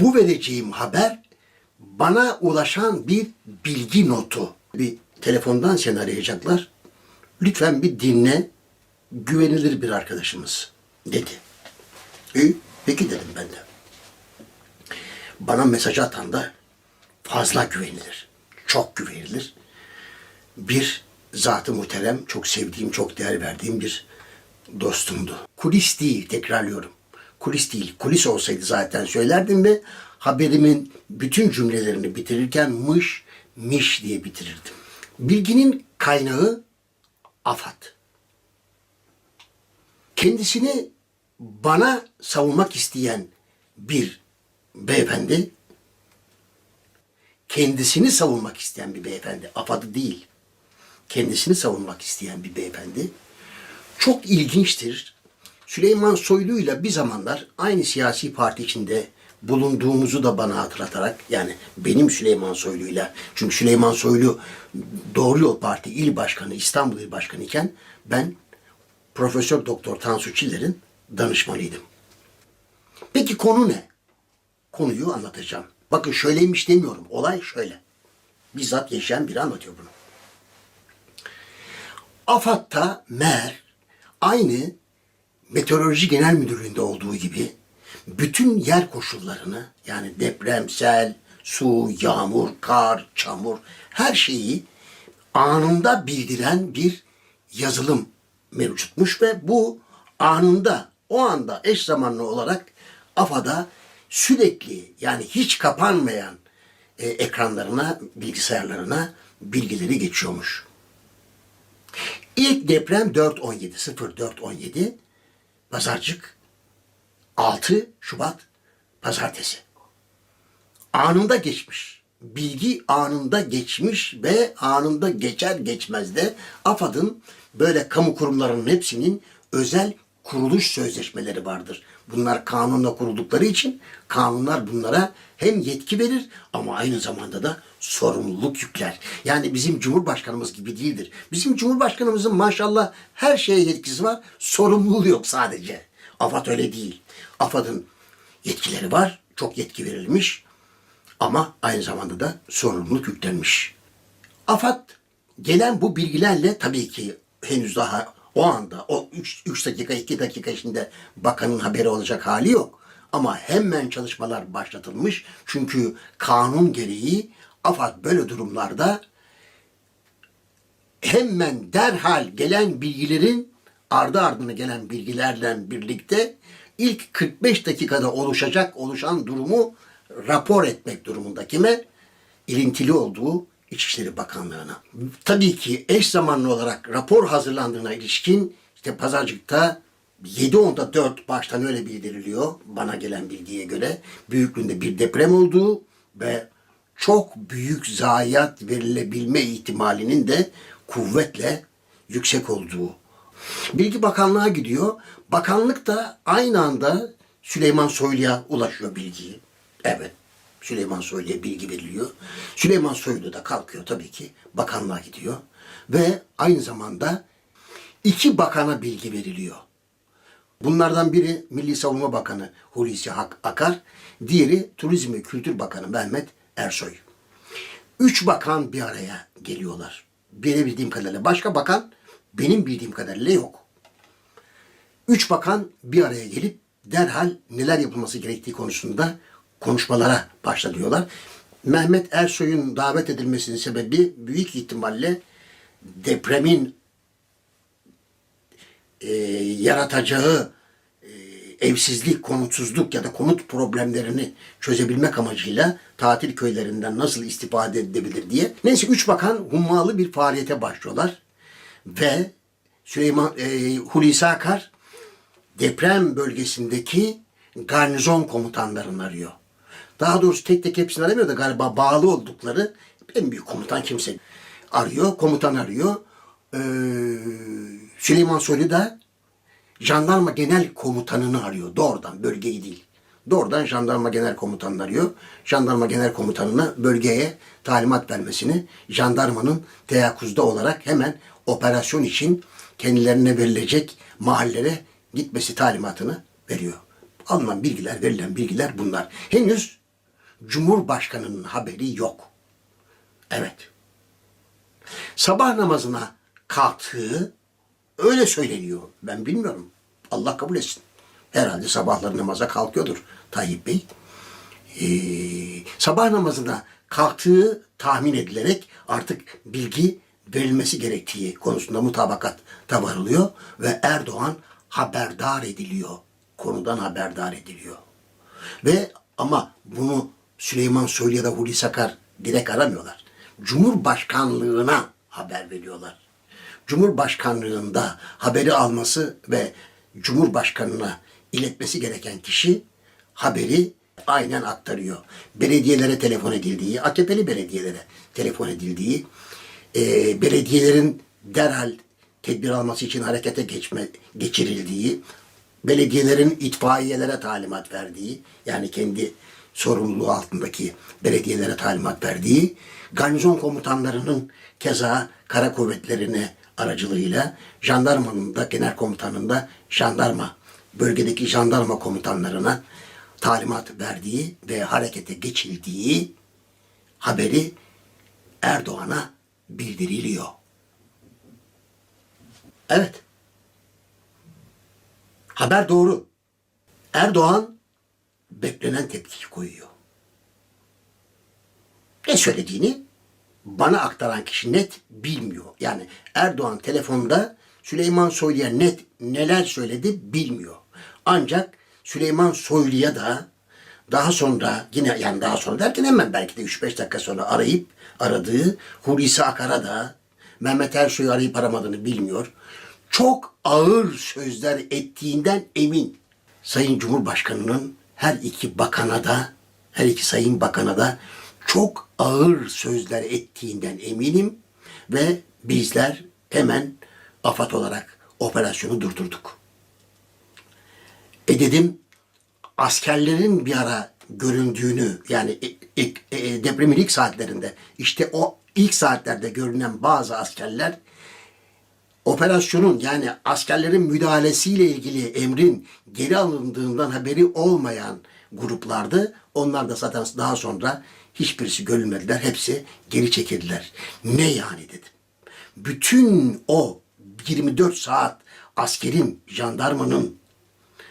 Bu vereceğim haber bana ulaşan bir bilgi notu. Bir telefondan seni arayacaklar. Lütfen bir dinle. Güvenilir bir arkadaşımız dedi. İyi, peki dedim ben de. Bana mesaj atan da fazla güvenilir. Çok güvenilir. Bir zatı muhterem, çok sevdiğim, çok değer verdiğim bir dostumdu. Kulis değil, tekrarlıyorum. Kulis değil. Kulis olsaydı zaten söylerdim ve haberimin bütün cümlelerini bitirirken mış, miş diye bitirirdim. Bilginin kaynağı afat. Kendisini bana savunmak isteyen bir beyefendi, kendisini savunmak isteyen bir beyefendi, afadı değil, kendisini savunmak isteyen bir beyefendi, çok ilginçtir. Süleyman Soylu ile bir zamanlar aynı siyasi parti içinde bulunduğumuzu da bana hatırlatarak yani benim Süleyman Soylu'yla çünkü Süleyman Soylu Doğru Yol Parti İl Başkanı İstanbul İl Başkanı iken ben Profesör Doktor Tansu Çiller'in danışmanıydım. Peki konu ne? Konuyu anlatacağım. Bakın şöyleymiş demiyorum. Olay şöyle. Bizzat yaşayan biri anlatıyor bunu. AFAD'da MER aynı Meteoroloji Genel Müdürlüğü'nde olduğu gibi bütün yer koşullarını yani depremsel, su, yağmur, kar, çamur her şeyi anında bildiren bir yazılım mevcutmuş ve bu anında o anda eş zamanlı olarak AFAD'a sürekli yani hiç kapanmayan e, ekranlarına, bilgisayarlarına bilgileri geçiyormuş. İlk deprem 4.17, 04.17 Pazarcık 6 Şubat Pazartesi. Anında geçmiş. Bilgi anında geçmiş ve anında geçer geçmez de AFAD'ın böyle kamu kurumlarının hepsinin özel kuruluş sözleşmeleri vardır. Bunlar kanunla kuruldukları için kanunlar bunlara hem yetki verir ama aynı zamanda da sorumluluk yükler. Yani bizim Cumhurbaşkanımız gibi değildir. Bizim Cumhurbaşkanımızın maşallah her şeye yetkisi var, sorumluluğu yok sadece. AFAD öyle değil. AFAD'ın yetkileri var, çok yetki verilmiş ama aynı zamanda da sorumluluk yüklenmiş. AFAD gelen bu bilgilerle tabii ki henüz daha o anda o 3 dakika 2 dakika içinde bakanın haberi olacak hali yok. Ama hemen çalışmalar başlatılmış. Çünkü kanun gereği AFAD böyle durumlarda hemen derhal gelen bilgilerin ardı ardına gelen bilgilerle birlikte ilk 45 dakikada oluşacak oluşan durumu rapor etmek durumunda kime? İlintili olduğu İçişleri Bakanlığı'na. Tabii ki eş zamanlı olarak rapor hazırlandığına ilişkin işte pazarcıkta 7.10'da 4 baştan öyle bildiriliyor bana gelen bilgiye göre. Büyüklüğünde bir deprem olduğu ve çok büyük zayiat verilebilme ihtimalinin de kuvvetle yüksek olduğu. Bilgi Bakanlığa gidiyor. Bakanlık da aynı anda Süleyman Soylu'ya ulaşıyor bilgiyi. Evet. Süleyman Soylu'ya bilgi veriliyor. Süleyman Soylu da kalkıyor tabii ki bakanlığa gidiyor. Ve aynı zamanda iki bakana bilgi veriliyor. Bunlardan biri Milli Savunma Bakanı Hulusi Akar, diğeri Turizm ve Kültür Bakanı Mehmet Ersoy. Üç bakan bir araya geliyorlar. Benim bildiğim kadarıyla. Başka bakan benim bildiğim kadarıyla yok. Üç bakan bir araya gelip derhal neler yapılması gerektiği konusunda konuşmalara başlanıyorlar. Mehmet Ersoy'un davet edilmesinin sebebi büyük ihtimalle depremin e, yaratacağı e, evsizlik, konutsuzluk ya da konut problemlerini çözebilmek amacıyla tatil köylerinden nasıl istifade edilebilir diye. Neyse üç bakan hummalı bir faaliyete başlıyorlar ve Süleyman e, Hulusi Akar deprem bölgesindeki garnizon komutanlarını arıyor. Daha doğrusu tek tek hepsini aramıyor da galiba bağlı oldukları en büyük komutan kimse arıyor, komutan arıyor. Ee, Süleyman Soylu da jandarma genel komutanını arıyor doğrudan, bölgeyi değil. Doğrudan jandarma genel komutanını arıyor. Jandarma genel komutanına bölgeye talimat vermesini, jandarmanın teyakkuzda olarak hemen operasyon için kendilerine verilecek mahallere gitmesi talimatını veriyor. Alınan bilgiler, verilen bilgiler bunlar. Henüz Cumhurbaşkanının haberi yok. Evet. Sabah namazına kalktığı öyle söyleniyor. Ben bilmiyorum. Allah kabul etsin. Herhalde sabahları namaza kalkıyordur Tayyip Bey. Ee, sabah namazına kalktığı tahmin edilerek artık bilgi verilmesi gerektiği konusunda mutabakat varılıyor ve Erdoğan haberdar ediliyor. Konudan haberdar ediliyor. Ve ama bunu Süleyman Soylu ya da Hulusi Akar direkt aramıyorlar. Cumhurbaşkanlığına haber veriyorlar. Cumhurbaşkanlığında haberi alması ve Cumhurbaşkanına iletmesi gereken kişi haberi aynen aktarıyor. Belediyelere telefon edildiği, AKP'li belediyelere telefon edildiği, e, belediyelerin derhal tedbir alması için harekete geçme, geçirildiği, belediyelerin itfaiyelere talimat verdiği, yani kendi sorumluluğu altındaki belediyelere talimat verdiği, garnizon komutanlarının keza kara kuvvetlerine aracılığıyla jandarmanın da genel komutanın da jandarma, bölgedeki jandarma komutanlarına talimat verdiği ve harekete geçildiği haberi Erdoğan'a bildiriliyor. Evet. Haber doğru. Erdoğan beklenen tepkiyi koyuyor. Ne söylediğini bana aktaran kişi net bilmiyor. Yani Erdoğan telefonda Süleyman Soylu'ya net neler söyledi bilmiyor. Ancak Süleyman Soylu'ya da daha sonra yine yani daha sonra derken hemen belki de 3-5 dakika sonra arayıp aradığı Hulusi Akar'a da Mehmet Ersoy'u arayıp aramadığını bilmiyor. Çok ağır sözler ettiğinden emin. Sayın Cumhurbaşkanı'nın her iki bakana da her iki sayın bakana da çok ağır sözler ettiğinden eminim ve bizler hemen AFAD olarak operasyonu durdurduk. E dedim askerlerin bir ara göründüğünü yani e- e- e- depremin ilk saatlerinde işte o ilk saatlerde görünen bazı askerler operasyonun yani askerlerin müdahalesiyle ilgili emrin geri alındığından haberi olmayan gruplardı. Onlar da zaten daha sonra hiçbirisi görülmediler. Hepsi geri çekildiler. Ne yani dedim. Bütün o 24 saat askerin, jandarmanın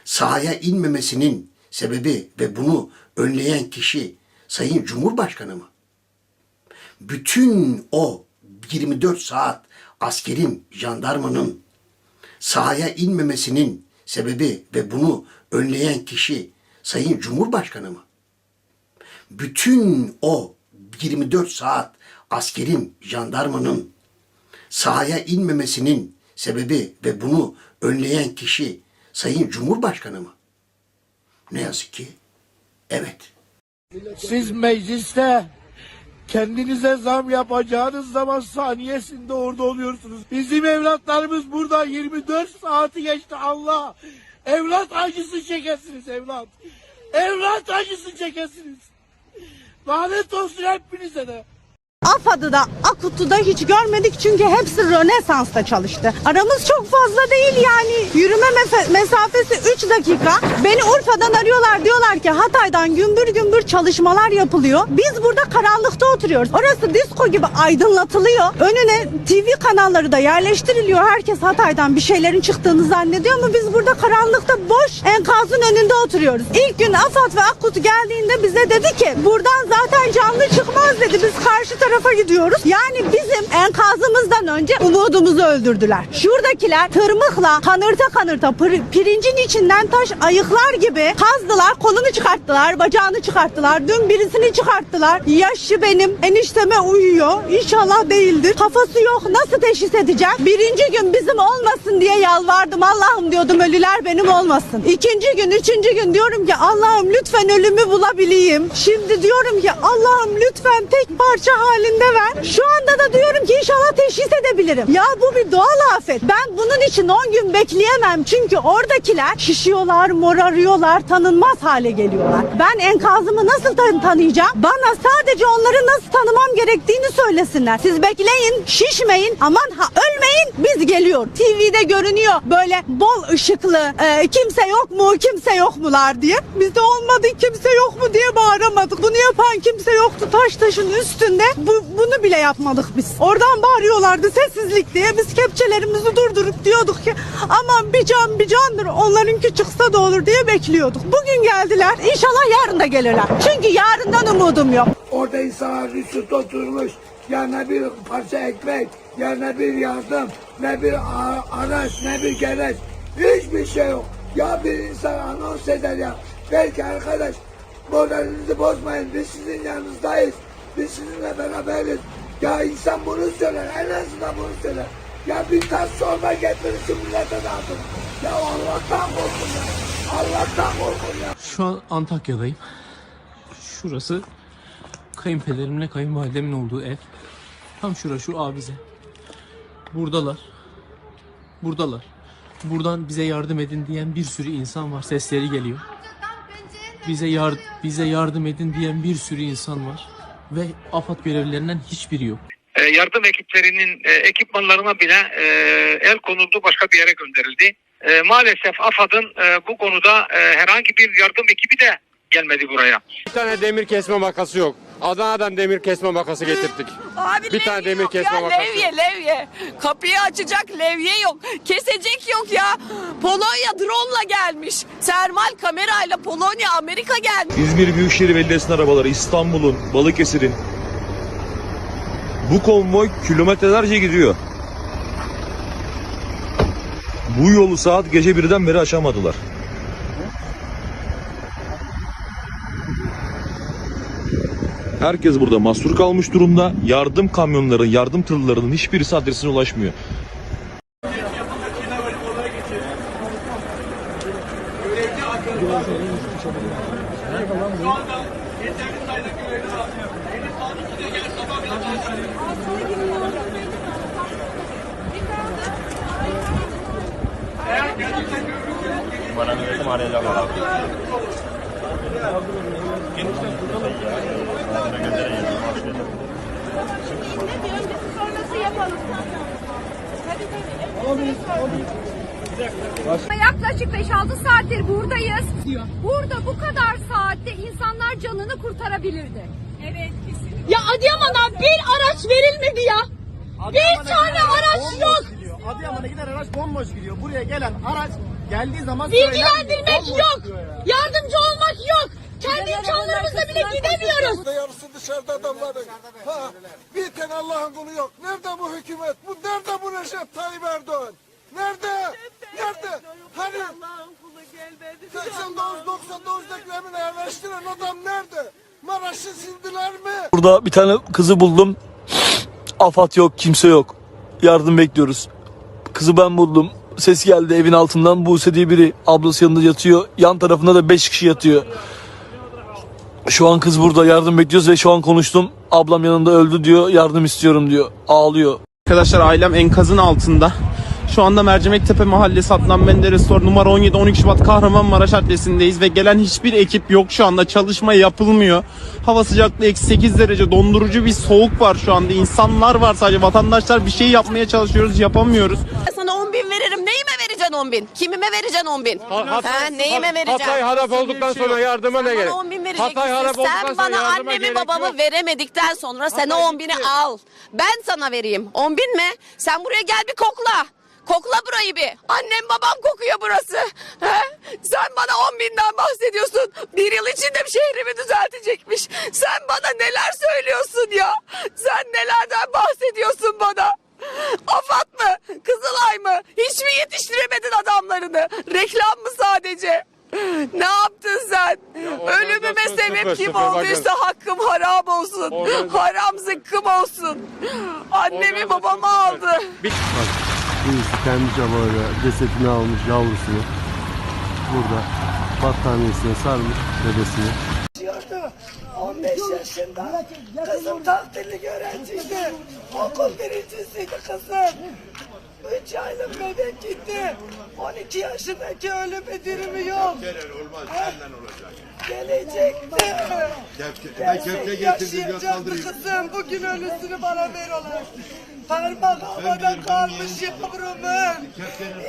sahaya inmemesinin sebebi ve bunu önleyen kişi Sayın Cumhurbaşkanı mı? Bütün o 24 saat askerin, jandarmanın sahaya inmemesinin sebebi ve bunu önleyen kişi Sayın Cumhurbaşkanı mı? Bütün o 24 saat askerin, jandarmanın sahaya inmemesinin sebebi ve bunu önleyen kişi Sayın Cumhurbaşkanı mı? Ne yazık ki evet. Siz mecliste kendinize zam yapacağınız zaman saniyesinde orada oluyorsunuz. Bizim evlatlarımız burada 24 saati geçti Allah. Evlat acısı çekesiniz evlat. Evlat acısı çekesiniz. Lanet olsun hepinize de. AFAD'ı da AKUT'u da hiç görmedik çünkü hepsi Rönesans'ta çalıştı. Aramız çok fazla değil yani. Yürüme mesafesi 3 dakika. Beni Urfa'dan arıyorlar diyorlar ki Hatay'dan gümbür gümbür çalışmalar yapılıyor. Biz burada karanlıkta oturuyoruz. Orası disko gibi aydınlatılıyor. Önüne TV kanalları da yerleştiriliyor. Herkes Hatay'dan bir şeylerin çıktığını zannediyor ama biz burada karanlıkta boş enkazın önünde oturuyoruz. İlk gün AFAD ve AKUT geldiğinde bize dedi ki buradan zaten canlı çıkmaz dedi. Biz karşı tarafa gidiyoruz. Yani bizim enkazımızdan önce umudumuzu öldürdüler. Şuradakiler tırmıkla kanırta kanırta pir- pirincin içinden taş ayıklar gibi kazdılar. Kolunu çıkarttılar, bacağını çıkarttılar. Dün birisini çıkarttılar. Yaşı benim enişteme uyuyor. İnşallah değildir. Kafası yok. Nasıl teşhis edeceğim? Birinci gün bizim olmasın diye yalvardım. Allah'ım diyordum ölüler benim olmasın. İkinci gün, üçüncü gün diyorum ki Allah'ım lütfen ölümü bulabileyim. Şimdi diyorum ki Allah'ım lütfen tek parça halinde ver. Şu anda da diyorum ki inşallah teşhis edebilirim. Ya bu bir doğal afet. Ben bunun için 10 gün bekleyemem. Çünkü oradakiler şişiyorlar, morarıyorlar, tanınmaz hale geliyorlar. Ben enkazımı nasıl tan- tanıyacağım? Bana sadece onları nasıl tanımam gerektiğini söylesinler. Siz bekleyin, şişmeyin, aman ha ölmeyin biz geliyor. TV'de görünüyor böyle bol ışıklı e, kimse yok mu kimse yok mular diye. Bizde olmadı kimse yok mu diye bağıra arayamadık. Bunu yapan kimse yoktu taş taşın üstünde. Bu, bunu bile yapmadık biz. Oradan bağırıyorlardı sessizlik diye. Biz kepçelerimizi durdurup diyorduk ki aman bir can bir candır. Onlarınki çıksa da olur diye bekliyorduk. Bugün geldiler. İnşallah yarın da gelirler. Çünkü yarından umudum yok. Orada insanlar üst oturmuş. Ya ne bir parça ekmek, ya ne bir yardım, ne bir araç, ne bir gereç. Hiçbir şey yok. Ya bir insan anons eder ya. Belki arkadaş moralinizi bozmayın. Biz sizin yanınızdayız. Biz sizinle beraberiz. Ya insan bunu söyler. En azından bunu söyler. Ya bir tas çorba getirin şu millete dağıtın. Ya Allah'tan korkun ya. Allah'tan korkun ya. Şu an Antakya'dayım. Şurası kayınpederimle kayınvalidemin olduğu ev. Tam şura şu abize. Buradalar. Buradalar. Buradan bize yardım edin diyen bir sürü insan var. Sesleri geliyor. Bize yar bize yardım edin diyen bir sürü insan var. Ve AFAD görevlilerinden hiçbiri yok. E, yardım ekiplerinin e, ekipmanlarına bile e, el konuldu başka bir yere gönderildi. E, maalesef AFAD'ın e, bu konuda e, herhangi bir yardım ekibi de gelmedi buraya. Bir tane demir kesme makası yok. Adana'dan demir kesme makası getirttik. Abi Bir tane demir yok kesme ya, makası Levye levye. Kapıyı açacak levye yok. Kesecek yok ya. Polonya drone'la gelmiş. Termal kamerayla Polonya Amerika gelmiş. İzmir Büyükşehir Belediyesi'nin arabaları, İstanbul'un, Balıkesir'in. Bu konvoy kilometrelerce gidiyor. Bu yolu saat gece birden beri açamadılar. Herkes burada mahsur kalmış durumda. Yardım kamyonları, yardım tırlarının hiçbirisi adresine ulaşmıyor. Yaklaşık 5-6 saattir buradayız. Burada bu kadar saatte insanlar canını kurtarabilirdi. Evet kesinlikle. Ya Adıyaman'a bir araç verilmedi ya. Bir tane araç yok. Adıyaman'a giden araç bomboş gidiyor. Buraya gelen araç geldiği zaman Bilgilendirmek yok. Yardımcı olmak yok. Kendi imkanlarımızla bile gidemiyoruz. Yarısı dışarıda adamların. Ha, bir tane Allah'ın kulu yok. Nerede bu hükümet? Bu nerede bu Recep Tayyip Erdoğan? Nerede? Nerede? Hani 89-99 depremine yerleştiren adam nerede? Maraş'ı sildiler mi? Burada bir tane kızı buldum. Afat yok, kimse yok. Yardım bekliyoruz. Kızı ben buldum. Ses geldi evin altından. Buse diye biri ablası yanında yatıyor. Yan tarafında da 5 kişi yatıyor. Şu an kız burada yardım bekliyoruz ve şu an konuştum. Ablam yanında öldü diyor. Yardım istiyorum diyor. Ağlıyor. Arkadaşlar ailem enkazın altında. Şu anda Mercimektepe Mahallesi Adnan Menderes Sor numara 17 12 Şubat Kahramanmaraş adresindeyiz ve gelen hiçbir ekip yok şu anda çalışma yapılmıyor. Hava sıcaklığı eksi 8 derece dondurucu bir soğuk var şu anda. İnsanlar var sadece vatandaşlar bir şey yapmaya çalışıyoruz yapamıyoruz. Sana 10 bin veririm. Vereceksin 10 bin? Kimime vereceksin 10 bin? Hat- Ha, neyime vereceksin? Hatay harap olduktan sonra yardıma ne Sen gerek? bana 10 bin vereceksin. Hatay harap olduktan Sen sonra bana yardıma annemi gerek babamı yok. veremedikten sonra sen o Hatay 10 bini gitti. al. Ben sana vereyim. 10 bin mi? Sen buraya gel bir kokla. Kokla burayı bir. Annem babam kokuyor burası. He? Sen bana 10 binden bahsediyorsun. Bir yıl içinde bir şehrimi düzeltecekmiş. Sen bana neler söylüyorsun ya? Sen nelerden bahsediyorsun bana? Afat mı? Kızılay mı? Hiç mi yetiştiremedin adamlarını? Reklam mı sadece? Ne yaptın sen? Ölümüme organizasyon sebep sıfır kim sıfır, bakın. olduysa hakkım haram olsun. Organizasyon- Haram zıkkım olsun. Annemi babamı aldı. Birisi kendi çabayla cesetini almış yavrusunu. Burada battaniyesine sarmış bebesini. 15 yaşında kızım takdirli öğrenciydi. Okul birincisiydi kızım. 3 aylık bebek gitti. 12 yaşındaki ölümü dirimi yok. Senden olacak. Gelecekti. Ben köfte Yaşayacaktı kızım. Bugün ölüsünü bana ver olan. Parmak havada kalmış yavrumun.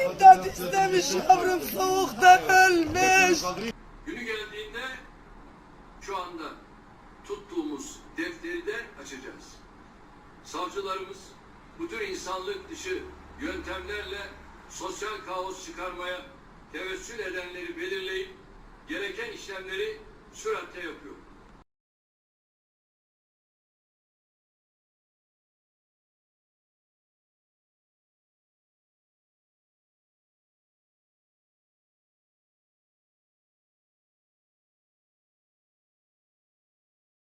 İmdat istemiş yavrum soğuktan ölmüş. Günü geldiğinde şu anda tuttuğumuz defteri de açacağız. Savcılarımız bu tür insanlık dışı yöntemlerle sosyal kaos çıkarmaya tevessül edenleri belirleyip gereken işlemleri süratle yapıyor.